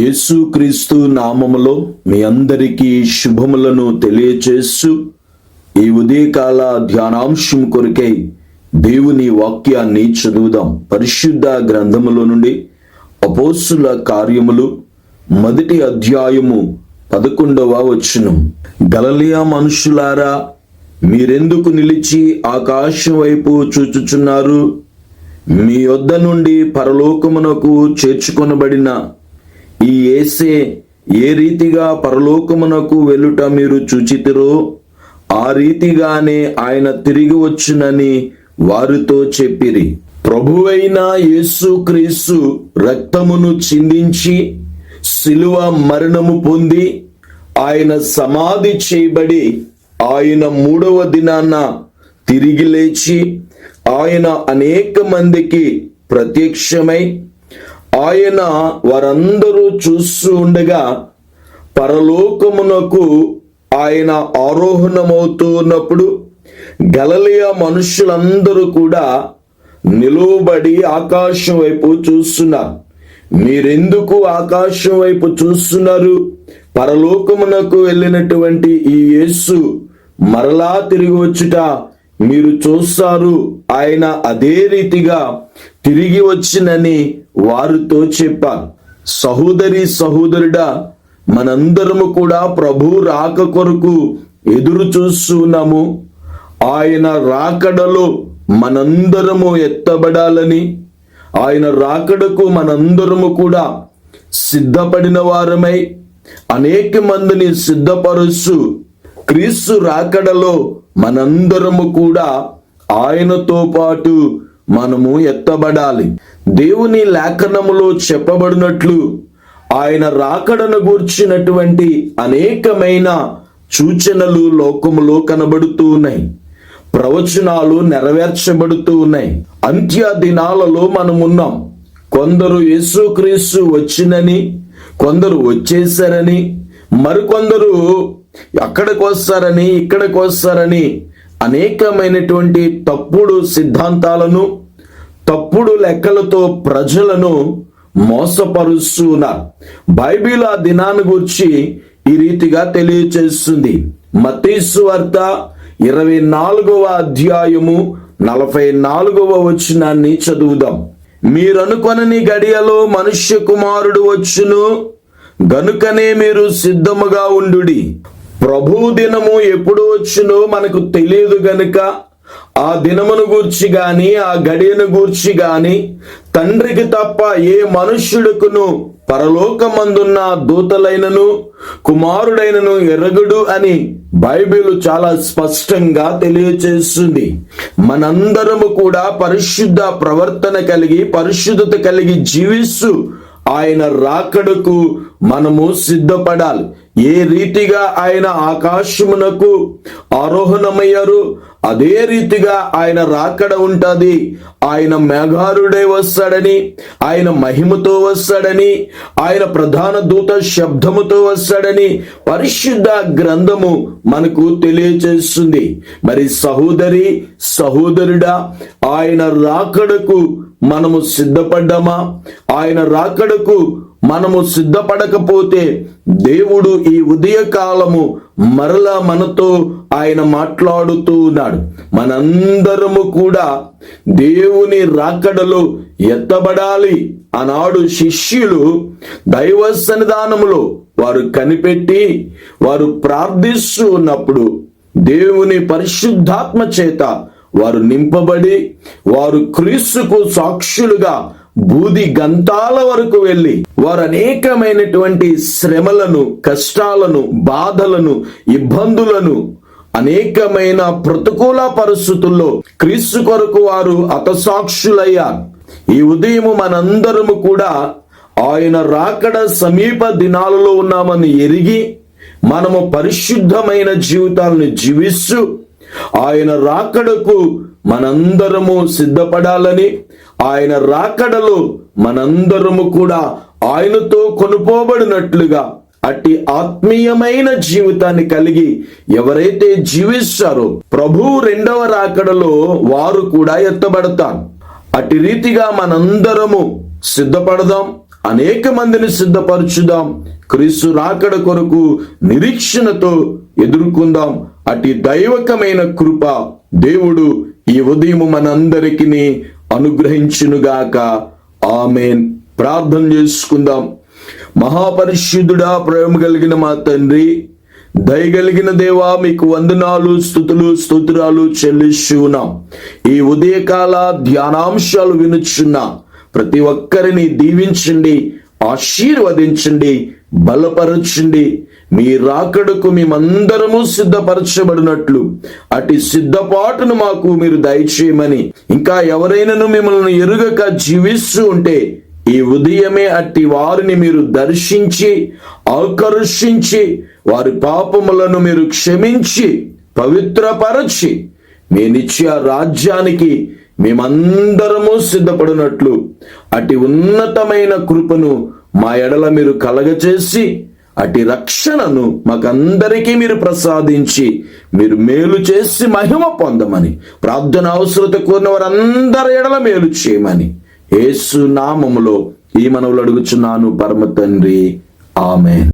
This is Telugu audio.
యేసుక్రీస్తు నామములో మీ అందరికీ శుభములను తెలియచేస్తూ ఈ ఉదయకాల ధ్యానాంశం కొరకై దేవుని వాక్యాన్ని చదువుదాం. పరిశుద్ధ గ్రంథములో నుండి అపోస్సుల కార్యములు మొదటి అధ్యాయము పదకొండవ వచనం. గలలియా మనుషులారా మీరెందుకు నిలిచి ఆకాశం వైపు చూచుచున్నారు? మీ వద్ద నుండి పరలోకమునకు చేర్చుకొనబడిన ఈ ఏసే ఏ రీతిగా పరలోకమునకు వెళ్ళుట మీరు చూచితిరో ఆ రీతిగానే ఆయన తిరిగి వచ్చునని వారితో చెప్పిరి. ప్రభువైన యేసు క్రీస్తు రక్తమును చిందించి శిలువ మరణము పొంది ఆయన సమాధి చేయబడి ఆయన మూడవ దినాన తిరిగి లేచి ఆయన అనేక మందికి ప్రత్యక్షమై ఆయన వారందరూ చూస్తూ ఉండగా పరలోకమునకు ఆయన ఆరోహణమవుతూ ఉన్నప్పుడు గలలియ మనుషులందరూ కూడా నిలువబడి ఆకాశం వైపు చూస్తున్నారు. మీరెందుకు ఆకాశం వైపు చూస్తున్నారు? పరలోకమునకు వెళ్ళినటువంటి ఈ యేసు మరలా తిరిగి వచ్చుట మీరు చూస్తారు. ఆయన అదే రీతిగా తిరిగి వచ్చినని వారితో చెప్పారు సహోదరి సహోదరుడా మనందరము కూడా ప్రభు రాక కొరకు ఎదురు చూస్తున్నాము. ఆయన రాకడలో మనందరము ఎత్తబడాలని ఆయన రాకడకు మనందరము కూడా సిద్ధపడిన వారమై అనేక మందిని సిద్ధపరుస్తూ క్రీస్తు రాకడలో మనందరము కూడా ఆయనతో పాటు మనము ఎత్తబడాలి. దేవుని లేఖనములో చెప్పబడినట్లు ఆయన రాకడను గూర్చినటువంటి అనేకమైన సూచనలు లోకములో కనబడుతూ ఉన్నాయి. ప్రవచనాలు నెరవేర్చబడుతూ ఉన్నాయి. అంత్య దినాలలో మనం ఉన్నాం కొందరు యేసుక్రీస్తు వచ్చినని కొందరు వచ్చేసారని మరికొందరు అక్కడికి వస్తారని ఇక్కడికి వస్తారని అనేకమైనటువంటి తప్పుడు సిద్ధాంతాలను తప్పుడు లెక్కలతో ప్రజలను మోసపరుస్తున్నారు బైబిల్ ఆ దినాన్ని గురించి ఈ రీతిగా తెలియచేస్తుంది. మతీసు వార్త ఇరవై నాలుగవ అధ్యాయము నలభై నాలుగవ వచనాన్ని చదువుదాం. మీరనుకొనని గడియలో మనుష్య కుమారుడు వచ్చును గనుకనే మీరు సిద్ధముగా ఉండుడి. ప్రభు దినము ఎప్పుడు వచ్చునో మనకు తెలియదు గనుక ఆ దినమును గూర్చి గాని ఆ గడియను గూర్చి గాని తండ్రికి తప్ప ఏ మనుష్యుడుకును పరలోకమందున్న దూతలైనను కుమారుడైనను ఎరగుడు అని బైబిల్ చాలా స్పష్టంగా తెలియచేస్తుంది. మనందరము కూడా పరిశుద్ధ ప్రవర్తన కలిగి పరిశుద్ధత కలిగి జీవిస్తూ ఆయన రాకడకు మనము సిద్ధపడాలి. ఏ రీతిగా ఆయన ఆకాశమునకు ఆరోహణమయ్యారు అదే రీతిగా ఆయన రాకడ ఉంటుంది. ఆయన మేఘారుడే వస్తాడని ఆయన మహిమతో వస్తాడని ఆయన ప్రధాన దూత శబ్దముతో వస్తాడని పరిశుద్ధ గ్రంథము మనకు తెలియచేస్తుంది. మరి సహోదరి సహోదరుడా ఆయన రాకడకు మనము సిద్ధపడ్డామా? ఆయన రాకడకు మనము సిద్ధపడకపోతే దేవుడు ఈ ఉదయకాలము మరలా మనతో ఆయన మాట్లాడుతూ ఉన్నాడు. మనందరము కూడా దేవుని రాకడలో ఎత్తబడాలి ఆనాడు శిష్యులు దైవ సన్నిధానములో వారు కనిపెట్టి వారు ప్రార్థిస్తూ ఉన్నప్పుడు దేవుని పరిశుద్ధాత్మ చేత వారు నింపబడి వారు క్రీస్తుకు సాక్షులుగా బూది గంతాల వరకు వెళ్ళి వారు అనేకమైనటువంటి శ్రమలను కష్టాలను బాధలను ఇబ్బందులను అనేకమైన ప్రతికూల పరిస్థితుల్లో క్రీస్తు కొరకు వారు అతసాక్షులయ్యారు ఈ ఉదయము మనందరము కూడా ఆయన రాకడ సమీప దినాలలో ఉన్నామని ఎరిగి మనము పరిశుద్ధమైన జీవితాలను జీవిస్తూ ఆయన రాకడకు మనందరము సిద్ధపడాలని ఆయన రాకడలో మనందరము కూడా ఆయనతో కొనుపోబడినట్లుగా అట్టి ఆత్మీయమైన జీవితాన్ని కలిగి ఎవరైతే జీవిస్తారో ప్రభు రెండవ రాకడలో వారు కూడా ఎత్తబడతారు. అట్టి రీతిగా మనందరము సిద్ధపడదాం అనేక మందిని సిద్ధపరచుదాం క్రీస్తు రాకడ కొరకు నిరీక్షణతో ఎదుర్కొందాం. అటు దైవకమైన కృప దేవుడు ఈ ఉదయం మనందరికీ అనుగ్రహించునుగాక. ఆమెన్. ప్రార్థన చేసుకుందాం. మహాపరిశుద్ధుడా ప్రేమ కలిగిన మా తండ్రి దయగలిగిన దేవా మీకు వందనాలు స్థుతులు స్తోత్రాలు చెల్లిస్తున్నాం ఈ ఉదయకాల ధ్యానాంశాలు వినుచున్న ప్రతి ఒక్కరిని దీవించండి ఆశీర్వదించండి బలపరచండి. మీ రాకడకు మేమందరము సిద్ధపరచబడినట్లు. అటు సిద్ధపాటును మాకు మీరు దయచేయమని ఇంకా ఎవరైనాను మిమ్మల్ని ఎరుగక జీవిస్తూ ఉంటే ఈ ఉదయమే అట్టి వారిని మీరు దర్శించి ఆకర్షించి వారి పాపములను మీరు క్షమించి పవిత్రపరచి మీ నిత్య రాజ్యానికి మేమందరము సిద్ధపడినట్లు. అటి ఉన్నతమైన కృపను మా ఎడల మీరు కలగచేసి అటి రక్షణను మాకందరికీ మీరు ప్రసాదించి మీరు మేలు చేసి మహిమ పొందమని ప్రార్థన అవసరత కోరిన వారందరి ఎడల మేలు చేయమని ఏసు నామములో ఈ మనవులు అడుగుచున్నాను పరమ తండ్రి. ఆమె